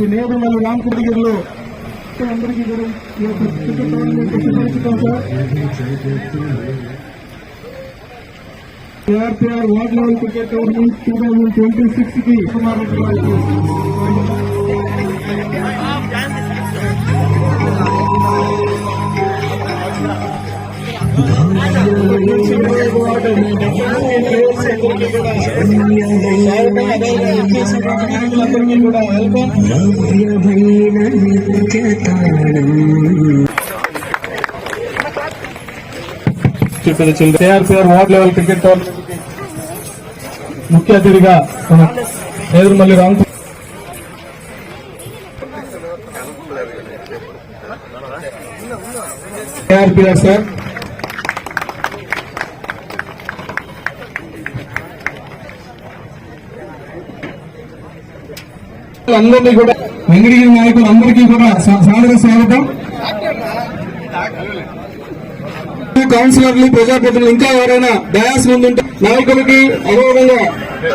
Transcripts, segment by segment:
శ్రీ నేదుమల్లి రామకృష్ణగిరిలో. అందరికీ కూడా ఈ ARPR ward level cricket tournament two thousand twenty సిక్స్కి. ARPR ward level cricket tournament ముఖ్య అతిథిగా మన నేదురుమల్లి రామ్ ఏఆర్పిఆర్ సార్ అందరినీ కూడా వెంకటగిరి నాయకులు అందరికీ కూడా సాదర స్వాగతం. కౌన్సిలర్లు ప్రజాప్రతినిధులు ఇంకా ఎవరైనా డయాస్ ముందుంటే నాయకులకి అదేవిధంగా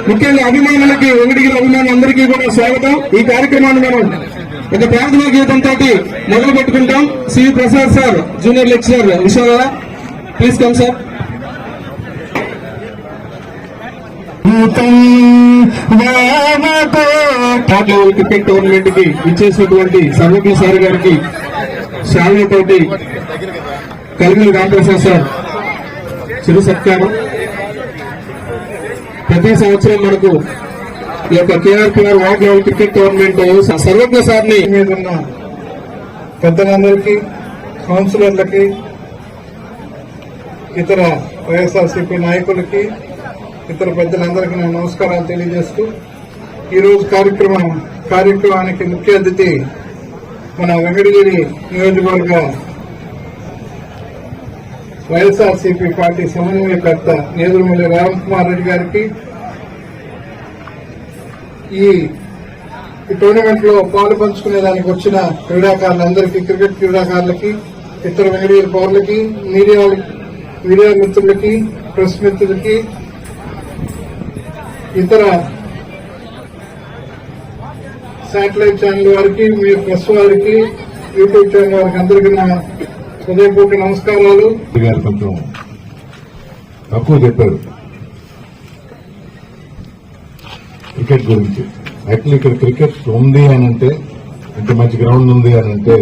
ముఖ్యంగా అభిమానులకి వెంకటగిరి అభిమానులందరికీ కూడా స్వాగతం. ఈ కార్యక్రమాన్ని మనం ఒక ప్రార్థనా గీతంతో మొదలు పెట్టుకుంటాం C Prasad sir junior lecturer Vishala. Please come sir. Top cricket టోర్నమెంట్కి ఇచ్చేసినటువంటి సర్వజ్ఞ సార్ గారికి శాలరీ తోటి కలిగిన రామప్రసాద్ సార్ చిరు సత్కారం. ప్రతి సంవత్సరం మనకు ఈ యొక్క KRPR ward level cricket tournament Sarvagna సార్ని మీద ఉన్న పెద్దలందరికీ కౌన్సిలర్లకి ఇతర వైఎస్ఆర్సీపీ నాయకులకి ఇతర పెద్దలందరికీ నేను నమస్కారాలు తెలియజేస్తూ ఈరోజు కార్యక్రమం కార్యక్రమానికి ముఖ్య అతిథి మన వెంకటగిరి నియోజకవర్గ వైఎస్ఆర్సీపీ పార్టీ సమన్వయకర్త నేదురుమల్లి రామకుమార్ రెడ్డి గారికి ఈ ఈ టోర్నమెంట్లో పాలు పంచుకునే దానికి వచ్చిన క్రీడాకారులందరికీ క్రికెట్ క్రీడాకారులకి ఇతర వెంకటగిరి పౌరులకి మీడియా మీడియా మిత్రులకి ప్రెస్ మిత్రులకి ఇతర శాటిలైట్ ఛానల్ వారికి మీ ప్రెస్ వారికి యూట్యూబ్ ఛానల్ వారికి అందరికీ నా హృదయపూర్వక నమస్కారాలు. గారు కొంచెం తక్కువ చెప్పారు. క్రికెట్ గురించి. యాక్చువల్లీ ఇక్కడ క్రికెట్ ఉంది అని అంటే ఇంత మంచి గ్రౌండ్ ఉంది అని అంటే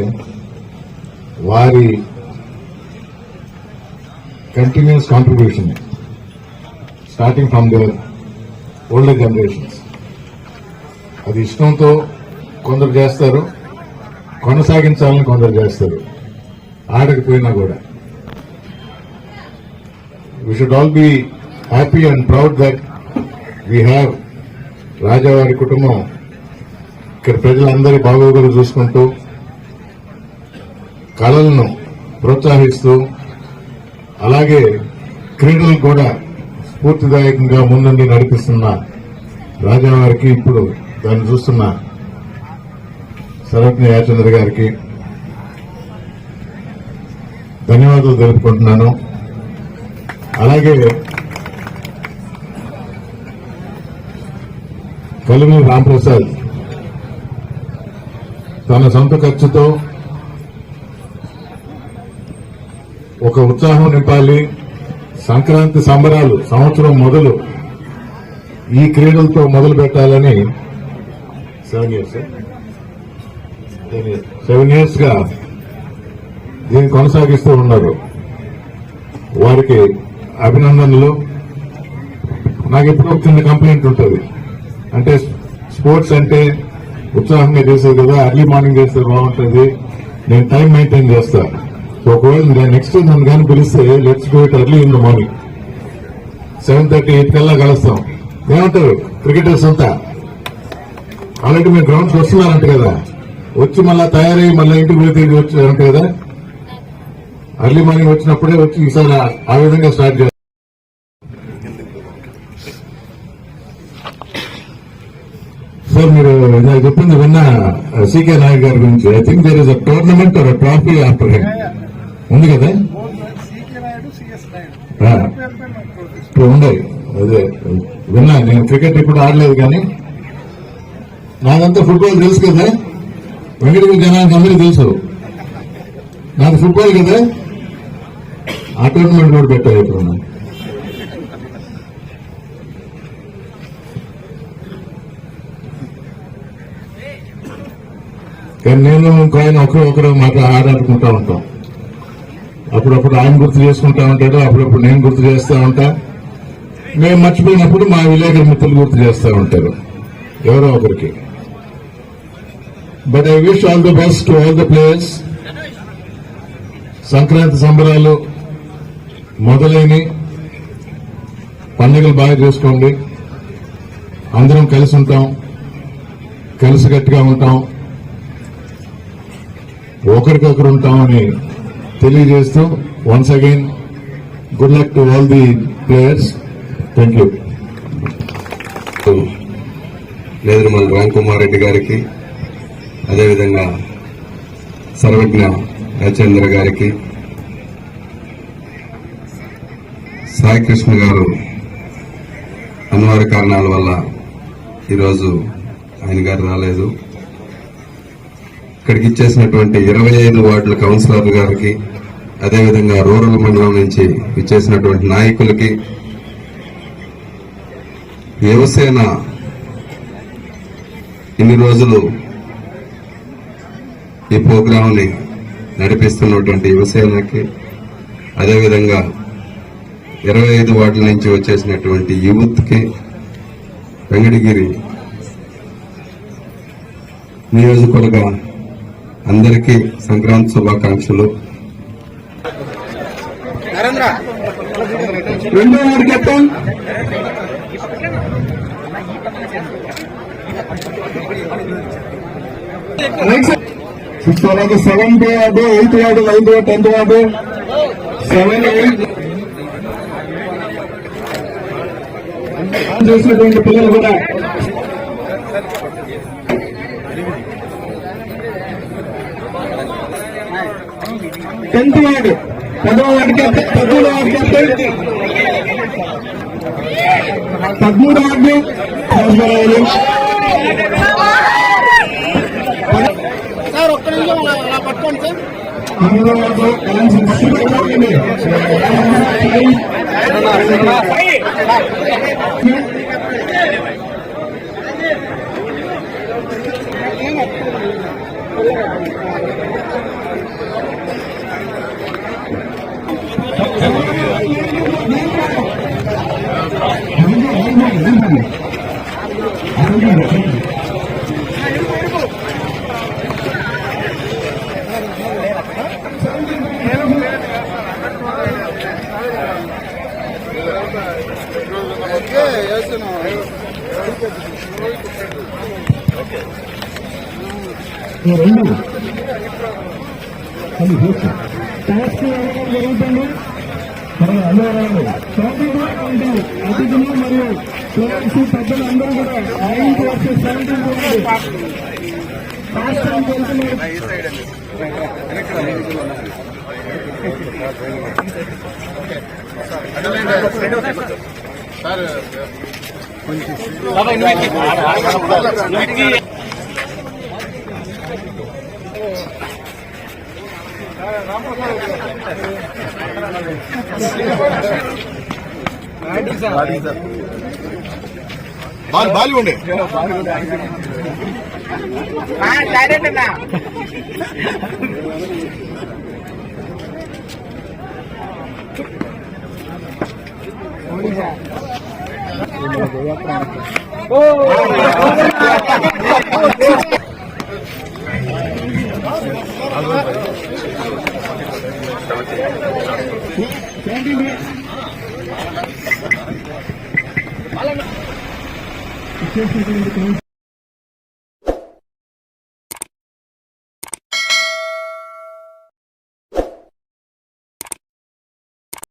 వారి continuous contribution starting from there old generations అది ఇష్టంతో కొందరు చేస్తారు కొనసాగించాలని కొందరు చేస్తారు ఆడకపోయినా కూడా. We should all be happy and proud that we have రాజావారి కుటుంబం. ఇక్కడ ప్రజలందరి బాగోగులు చూసుకుంటూ కళలను ప్రోత్సహిస్తూ అలాగే క్రీడలు కూడా స్ఫూర్తిదాయకంగా ముందుండి నడిపిస్తున్న రాజావారికి ఇప్పుడు దాన్ని చూస్తున్న సర్వజ్ఞ యాచంద్ర గారికి ధన్యవాదాలు తెలుపుకుంటున్నాను. అలాగే కలిమి రాంప్రసాద్ తన సొంత ఖర్చుతో ఒక ఉత్సాహం నింపాలి. సంక్రాంతి సంబరాలు సంవత్సరం మొదలు ఈ క్రీడలతో మొదలు పెట్టాలని సెవెన్ ఇయర్స్ సెవెన్ ఇయర్స్గా దీన్ని కొనసాగిస్తూ ఉన్నారు. వారికి అభినందనలు. నాకు ఎప్పుడో చిన్న కంప్లైంట్ ఉంటుంది. అంటే స్పోర్ట్స్ అంటే ఉత్సాహంగా చేసేది కదా అర్లీ మార్నింగ్ చేస్తే బాగుంటుంది. నేను టైం మెయింటైన్ చేస్తాను ఒకవేళ నెక్స్ట్ నన్ను కానీ పిలిస్తే let's do it early in the morning seven thirty eight కల్లా కలుస్తాం. ఏమంటారు? క్రికెటర్స్ అంతా? ఆల్రెడీ మీరు గ్రౌండ్స్ వస్తున్నారంట కదా. వచ్చి మళ్ళా తయారై మళ్ళీ ఇంటికి పోయి తిరిగి వచ్చారంట కదా. అర్లీ మార్నింగ్ వచ్చినప్పుడే వచ్చి ఈసారి ఆ- విధంగా స్టార్ట్ చేస్తాం సార్ మీరు నాకు చెప్పింది విన్న సీకే నాయక్ గారి గురించి. I think there is a tournament or trophy after him ఉంది కదా? ఇప్పుడు ఉన్నాయి అదే. విన్నా నేను క్రికెట్ ఇప్పుడు ఆడలేదు కానీ నాదంతా ఫుట్బాల్ తెలుసు కదా? వెంకటగిరి జనానికి అందరికీ తెలుసు. నాకు ఫుట్బాల్ కదా? ఆ టోర్నమెంట్ కూడా పెట్టారు ఇప్పుడు కానీ నేను ఇంకో ఆయన ఒకరు ఒకరు మాట ఆడాడుకుంటా ఉంటాం. అప్పుడప్పుడు ఆయన గుర్తు చేసుకుంటా ఉంటాడు అప్పుడప్పుడు నేను గుర్తు చేస్తూ ఉంటా. మేము మర్చిపోయినప్పుడు మా విలేకరు మిత్రులు గుర్తు చేస్తూ ఉంటారు. ఎవరో ఒకరికి. But I wish all the best to all the players Sankranti సంబరాలు మొదలైన పండుగలు బాగా చేసుకోండి. అందరం కలిసి ఉంటాం. కలిసికట్టుగా ఉంటాం. ఒకరికొకరు ఉంటామని తెలియజేస్తూ once again good luck to all the players thank you మన రామ్ కుమార్ రెడ్డి గారికి అదేవిధంగా సర్వజ్ఞ రాజేంద్ర గారికి సాయి కృష్ణ గారు అనివార్య కారణాల వల్ల ఈరోజు ఆయన గారు రాలేదు. ఇక్కడికి ఇచ్చేసినటువంటి ఇరవై ఐదు వార్డుల కౌన్సిలర్ గారికి అదేవిధంగా రూరల్ మండలం నుంచి ఇచ్చేసినటువంటి నాయకులకి యువసేన ఇన్ని రోజులు ఈ ప్రోగ్రాంని నడిపిస్తున్నటువంటి యువసేనకి అదేవిధంగా ఇరవై ఐదు వార్డుల నుంచి వచ్చేసినటువంటి యూత్కి వెంకటగిరి నియోజకవర్గ అందరికీ సంక్రాంతి శుభాకాంక్షలు. రెండో ward captain. Sixth seventh ward eighth ward ninth ward tenth ward. Seven eight చేసినటువంటి పిల్లలు కూడా టెన్త్ వార్డు పదవ వార్డు కెప్టెన్ పదమూడవ వార్డు కెప్టెన్ పదమూడు వార్డు రాజుగారు కలాంసి పట్టుకోండి. ఈ రెండు. అది హెచ్ టాస్క్ జరుగుతుంది మరి అన్నవరాలు స్వాతంత్ర కమిటీ అతిథులు మరియు ప్లేయర్స్ పెద్దలు అందరూ కూడా ninth versus seventeen fast time వెళ్తున్నారు డైరెక్ట్ బాల్ ఇవ్వండి. ఇచ్చేసినటువంటి